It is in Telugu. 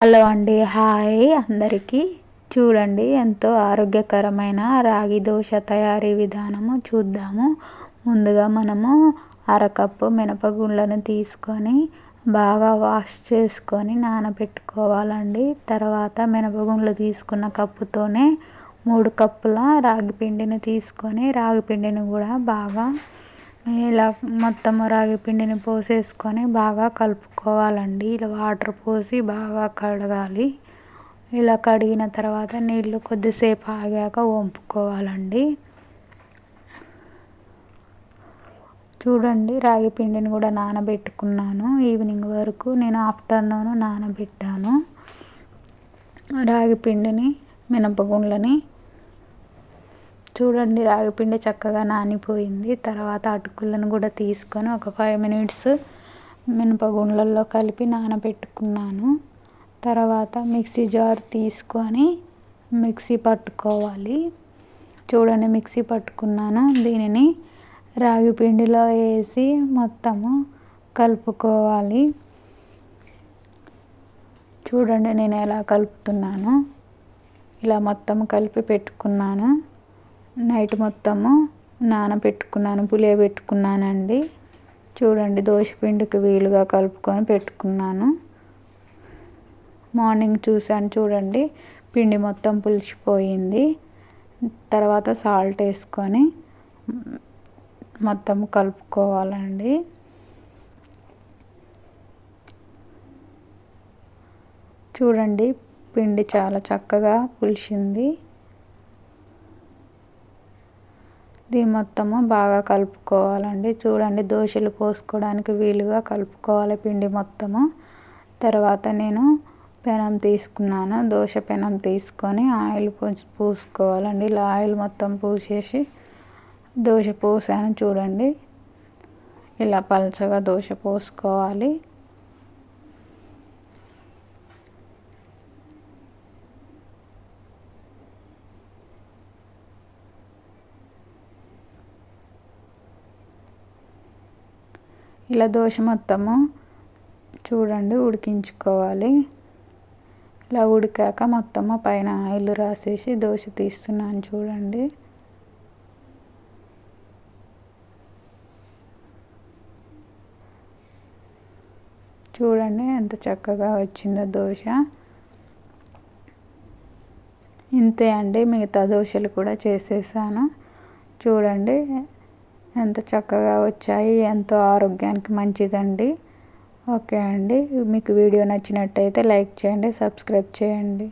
హలో అండి హాయ్ అందరికీ. చూడండి ఎంతో ఆరోగ్యకరమైన రాగి దోశ తయారీ విధానము చూద్దాము. ముందుగా మనము అరకప్పు మినపగుండ్లను తీసుకొని బాగా వాష్ చేసుకొని నానబెట్టుకోవాలండి. తర్వాత మినపగుండ్లు తీసుకున్న కప్పుతోనే మూడు కప్పుల రాగి పిండిని తీసుకొని రాగి పిండిని కూడా బాగా ఇలా మొత్తము రాగి పిండిని పోసేసుకొని బాగా కలుపుకోవాలండి. ఇలా వాటర్ పోసి బాగా కడగాలి. ఇలా కడిగిన తర్వాత నీళ్ళు కొద్దిసేపు ఆగాక వంపుకోవాలండి. చూడండి రాగి పిండిని కూడా నానబెట్టుకున్నాను. ఈవినింగ్ వరకు నేను ఆఫ్టర్నూన్ నానబెట్టాను. రాగి పిండిని మినపగుండ్లని చూడండి రాగిపిండి చక్కగా నానిపోయింది. తర్వాత అటుకులను కూడా తీసుకొని ఒక ఫైవ్ మినిట్స్ మినపగుండ్లలో కలిపి నానబెట్టుకున్నాను. తర్వాత మిక్సీ జార్ తీసుకొని మిక్సీ పట్టుకోవాలి. చూడండి మిక్సీ పట్టుకున్నాను. దీనిని రాగి పిండిలో వేసి మొత్తము కలుపుకోవాలి. చూడండి నేను ఎలా కలుపుతున్నాను. ఇలా మొత్తం కలిపి పెట్టుకున్నాను. నైట్ మొత్తము నానబెట్టుకున్నాను పులియబెట్టుకున్నానండి చూడండి దోశపిండికి వీలుగా కలుపుకొని పెట్టుకున్నాను. మార్నింగ్ చూశాను చూడండి పిండి మొత్తం పులిచిపోయింది. తర్వాత సాల్ట్ వేసుకొని మొత్తం కలుపుకోవాలండి. చూడండి పిండి చాలా చక్కగా పులిచింది. దీని మొత్తము బాగా కలుపుకోవాలండి. చూడండి దోశలు పోసుకోవడానికి వీలుగా కలుపుకోవాలి పిండి మొత్తము. తర్వాత నేను పెనం తీసుకున్నాను. దోశ పెనం తీసుకొని ఆయిల్ పూసుకోవాలండి. ఇలా ఆయిల్ మొత్తం పూసేసి దోశ పోసాను చూడండి. ఇలా పలచగా దోశ పోసుకోవాలి. ఇలా దోశ మొత్తము చూడండి ఉడికించుకోవాలి. ఇలా ఉడికాక మొత్తము పైన ఆయిల్ రాసేసి దోశ తీస్తున్నాను చూడండి. చూడండి ఎంత చక్కగా వచ్చిందో దోశ. ఇంతే అండి మిగతా దోశలు కూడా చేసేసాను. చూడండి ఎంత చక్కగా వచ్చాయి ఎంతో ఆరోగ్యానికి మంచిదండి. ఓకే అండి. మీకు వీడియో నచ్చినట్టయితే లైక్ చేయండి సబ్స్క్రైబ్ చేయండి.